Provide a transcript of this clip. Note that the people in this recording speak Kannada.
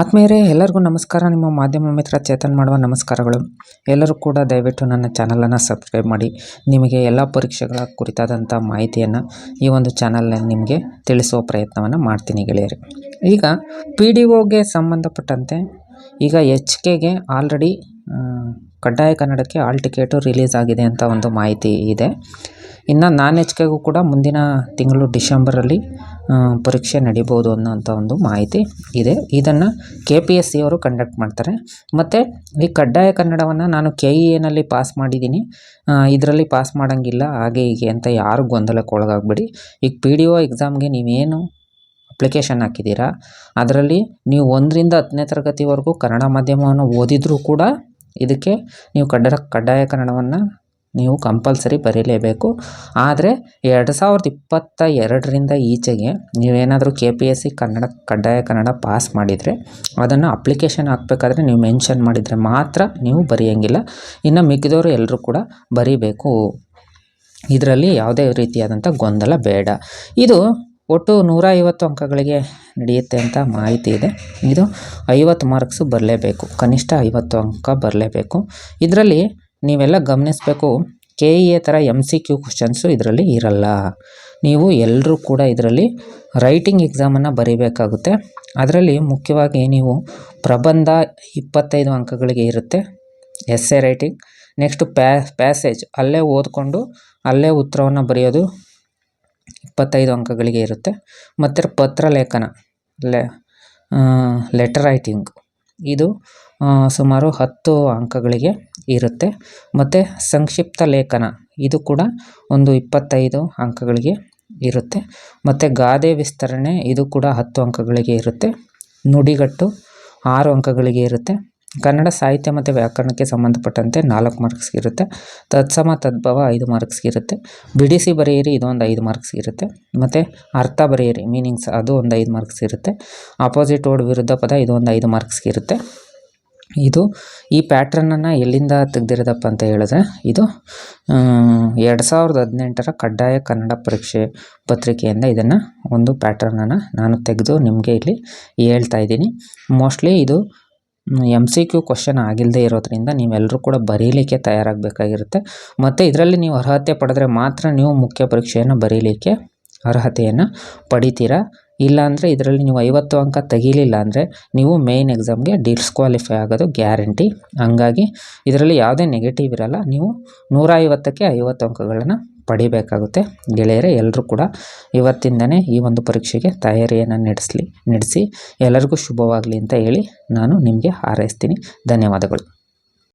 ಆತ್ಮೀಯರೇ, ಎಲ್ಲರಿಗೂ ನಮಸ್ಕಾರ. ನಿಮ್ಮ ಮಾಧ್ಯಮ ಮಿತ್ರ ಚೇತನ್ ಮಾಡುವ ನಮಸ್ಕಾರಗಳು. ಎಲ್ಲರೂ ಕೂಡ ದಯವಿಟ್ಟು ನನ್ನ ಚಾನಲನ್ನು ಸಬ್ಸ್ಕ್ರೈಬ್ ಮಾಡಿ. ನಿಮಗೆ ಎಲ್ಲ ಪರೀಕ್ಷೆಗಳ ಕುರಿತಾದಂಥ ಮಾಹಿತಿಯನ್ನು ಈ ಒಂದು ಚಾನಲ್ನಲ್ಲಿ ನಿಮಗೆ ತಿಳಿಸುವ ಪ್ರಯತ್ನವನ್ನು ಮಾಡ್ತೀನಿ ಗೆಳೆಯರು. ಈಗ ಪಿ ಡಿ ಒಗೆ ಸಂಬಂಧಪಟ್ಟಂತೆ ಈಗ ಎಚ್ ಕೆಗೆ ಆಲ್ರೆಡಿ ಕಡ್ಡಾಯ ಕನ್ನಡಕ್ಕೆ ಆಲ್ ಟಿಕೆಟು ರಿಲೀಸ್ ಆಗಿದೆ ಅಂತ ಒಂದು ಮಾಹಿತಿ ಇದೆ. ಇನ್ನು ನಾನ್ ಎಚ್ ಕೆಗೂ ಕೂಡ ಮುಂದಿನ ತಿಂಗಳು ಡಿಸೆಂಬರಲ್ಲಿ ಪರೀಕ್ಷೆ ನಡಿಬೋದು ಅನ್ನೋಂಥ ಒಂದು ಮಾಹಿತಿ ಇದೆ. ಇದನ್ನು ಕೆ ಪಿ ಎಸ್ ಸಿಯವರು ಕಂಡಕ್ಟ್ ಮಾಡ್ತಾರೆ. ಮತ್ತು ಈ ಕಡ್ಡಾಯ ಕನ್ನಡವನ್ನು ನಾನು ಕೆ ಇ ಎನಲ್ಲಿ ಪಾಸ್ ಮಾಡಿದ್ದೀನಿ. ಇದರಲ್ಲಿ ಪಾಸ್ ಮಾಡೋಂಗಿಲ್ಲ, ಹಾಗೆ ಹೀಗೆ ಅಂತ ಯಾರು ಗೊಂದಲಕ್ಕೆ ಒಳಗಾಗಬೇಡಿ ಈಗ ಪಿ ಡಿ ಒ ಎಕ್ಸಾಮ್ಗೆ ನೀವೇನು ಅಪ್ಲಿಕೇಶನ್ ಹಾಕಿದ್ದೀರಾ? ಅದರಲ್ಲಿ ನೀವು ಒಂದರಿಂದ ಹತ್ತನೇ ತರಗತಿವರೆಗೂ ಕನ್ನಡ ಮಾಧ್ಯಮವನ್ನು ಓದಿದರೂ ಕೂಡ ಇದಕ್ಕೆ ನೀವು ಕಡ್ಡಾಯ ಕಡ್ಡಾಯ ಕನ್ನಡವನ್ನು ನೀವು ಕಂಪಲ್ಸರಿ ಬರೀಲೇಬೇಕು. ಆದರೆ ಎರಡು ಸಾವಿರದ ಇಪ್ಪತ್ತ ಎರಡರಿಂದ ಈಚೆಗೆ ನೀವೇನಾದರೂ K P S C Kannada ಕಡ್ಡಾಯ ಕನ್ನಡ ಪಾಸ್ ಮಾಡಿದರೆ ಅದನ್ನು ಅಪ್ಲಿಕೇಶನ್ ಹಾಕಬೇಕಾದ್ರೆ ನೀವು ಮೆನ್ಷನ್ ಮಾಡಿದರೆ ಮಾತ್ರ ನೀವು ಬರೆಯೋಂಗಿಲ್ಲ. ಇನ್ನು ಮಿಕ್ಕಿದವರು ಎಲ್ಲರೂ ಕೂಡ ಬರೀಬೇಕು. ಇದರಲ್ಲಿ ಯಾವುದೇ ರೀತಿಯಾದಂಥ ಗೊಂದಲ ಬೇಡ. ಇದು ಒಟ್ಟು ನೂರ ಐವತ್ತು ಅಂಕಗಳಿಗೆ ನಡೆಯುತ್ತೆ ಅಂತ ಮಾಹಿತಿ ಇದೆ. ಇದು ಐವತ್ತು ಮಾರ್ಕ್ಸು ಬರಲೇಬೇಕು. ಕನಿಷ್ಠ ಐವತ್ತು ಅಂಕ ಬರಲೇಬೇಕು. ಇದರಲ್ಲಿ ನೀವೆಲ್ಲ ಗಮನಿಸಬೇಕು. ಕೆ ಇ ಎ ಥರ ಎಂ ಸಿ ಕ್ಯೂ ಕ್ವಶನ್ಸು ಇದರಲ್ಲಿ ಇರಲ್ಲ. ನೀವು ಎಲ್ಲರೂ ಕೂಡ ಇದರಲ್ಲಿ ರೈಟಿಂಗ್ ಎಕ್ಸಾಮನ್ನು ಬರೀಬೇಕಾಗುತ್ತೆ. ಅದರಲ್ಲಿ ಮುಖ್ಯವಾಗಿ ನೀವು ಪ್ರಬಂಧ ಇಪ್ಪತ್ತೈದು ಅಂಕಗಳಿಗೆ ಇರುತ್ತೆ. ಎಸ್ ಎ ರೈಟಿಂಗ್ ನೆಕ್ಸ್ಟು ಪ್ಯಾ ಪ್ಯಾಸೇಜ್ ಅಲ್ಲೇ ಓದ್ಕೊಂಡು ಅಲ್ಲೇ ಉತ್ತರವನ್ನು ಬರೆಯೋದು ಇಪ್ಪತ್ತೈದು ಅಂಕಗಳಿಗೆ ಇರುತ್ತೆ. ಮತ್ತು ಪತ್ರ ಲೇಖನ. ಲೆಟರ್ ರೈಟಿಂಗ್ ಇದು ಸುಮಾರು ಹತ್ತು ಅಂಕಗಳಿಗೆ ಇರುತ್ತೆ. ಮತ್ತು ಸಂಕ್ಷಿಪ್ತ ಲೇಖನ, ಇದು ಕೂಡ ಒಂದು ಇಪ್ಪತ್ತೈದು ಅಂಕಗಳಿಗೆ ಇರುತ್ತೆ. ಮತ್ತು ಗಾದೆ ವಿಸ್ತರಣೆ, ಇದು ಕೂಡ ಹತ್ತು ಅಂಕಗಳಿಗೆ ಇರುತ್ತೆ. ನುಡಿಗಟ್ಟು ಆರು ಅಂಕಗಳಿಗೆ ಇರುತ್ತೆ. ಕನ್ನಡ ಸಾಹಿತ್ಯ ಮತ್ತು ವ್ಯಾಕರಣಕ್ಕೆ ಸಂಬಂಧಪಟ್ಟಂತೆ ನಾಲ್ಕು ಮಾರ್ಕ್ಸ್ ಇರುತ್ತೆ. ತತ್ಸಮ, ತದ್ಭವ ಐದು ಮಾರ್ಕ್ಸ್ ಇರುತ್ತೆ. ಬಿಡಿಸಿ ಬರೆಯಿರಿ, ಇದೊಂದು ಐದು ಮಾರ್ಕ್ಸ್ ಇರುತ್ತೆ. ಮತ್ತು ಅರ್ಥ ಬರೆಯಿರಿ ಮೀನಿಂಗ್ಸ್ ಅದು ಒಂದು ಐದು ಮಾರ್ಕ್ಸ್ ಇರುತ್ತೆ. ಆಪೋಸಿಟ್ ವರ್ಡ್ ವಿರುದ್ಧ ಪದ ಇದೊಂದು ಐದು ಮಾರ್ಕ್ಸ್ ಇರುತ್ತೆ. ಇದು ಈ ಪ್ಯಾಟ್ರನನ್ನು ಎಲ್ಲಿಂದ ತೆಗೆದಿರೋದಪ್ಪ ಅಂತ ಹೇಳಿದ್ರೆ, ಇದು ಎರಡು ಸಾವಿರದ ಹದಿನೆಂಟರ ಕಡ್ಡಾಯ ಕನ್ನಡ ಪರೀಕ್ಷೆ ಪತ್ರಿಕೆಯಿಂದ ಇದನ್ನು ಒಂದು ಪ್ಯಾಟ್ರನನ್ನು ನಾನು ತೆಗೆದು ನಿಮಗೆ ಇಲ್ಲಿ ಹೇಳ್ತಾ ಇದ್ದೀನಿ. ಮೋಸ್ಟ್ಲಿ ಇದು ಎಂ ಸಿ ಕ್ಯೂ ಕ್ವಶನ್ ಆಗಿಲ್ಲದೆ ಇರೋದ್ರಿಂದ ನೀವೆಲ್ಲರೂ ಕೂಡ ಬರೀಲಿಕ್ಕೆ ತಯಾರಾಗಬೇಕಾಗಿರುತ್ತೆ. ಮತ್ತು ಇದರಲ್ಲಿ ನೀವು ಅರ್ಹತೆ ಪಡೆದ್ರೆ ಮಾತ್ರ ನೀವು ಮುಖ್ಯ ಪರೀಕ್ಷೆಯನ್ನು ಬರೀಲಿಕ್ಕೆ ಅರ್ಹತೆಯನ್ನು ಪಡಿತೀರಾ? ಇಲ್ಲಾಂದರೆ ಇದರಲ್ಲಿ ನೀವು ಐವತ್ತು ಅಂಕ ತೆಗೀಲಿಲ್ಲ ಅಂದರೆ ನೀವು ಮೇಯ್ನ್ ಎಕ್ಸಾಮ್ಗೆ ಡಿಸ್ಕ್ವಾಲಿಫೈ ಆಗೋದು ಗ್ಯಾರಂಟಿ ಹಂಗಾಗಿ ಇದರಲ್ಲಿ ಯಾವುದೇ ನೆಗೆಟಿವ್ ಇರಲ್ಲ. ನೀವು ನೂರ ಐವತ್ತಕ್ಕೆ ಐವತ್ತು ಅಂಕಗಳನ್ನು ಪಡಿಬೇಕಾಗುತ್ತೆ. ಗೆಳೆಯರೇ ಎಲ್ಲರೂ ಕೂಡ ಇವತ್ತಿಂದನೇ ಈ ಒಂದು ಪರೀಕ್ಷೆಗೆ ತಯಾರಿಯನ್ನು ನಡೆಸಲಿ, ನಡೆಸಿ ಎಲ್ಲರಿಗೂ ಶುಭವಾಗಲಿ ಅಂತ ಹೇಳಿ ನಾನು ನಿಮಗೆ ಹಾರೈಸ್ತೀನಿ. ಧನ್ಯವಾದಗಳು.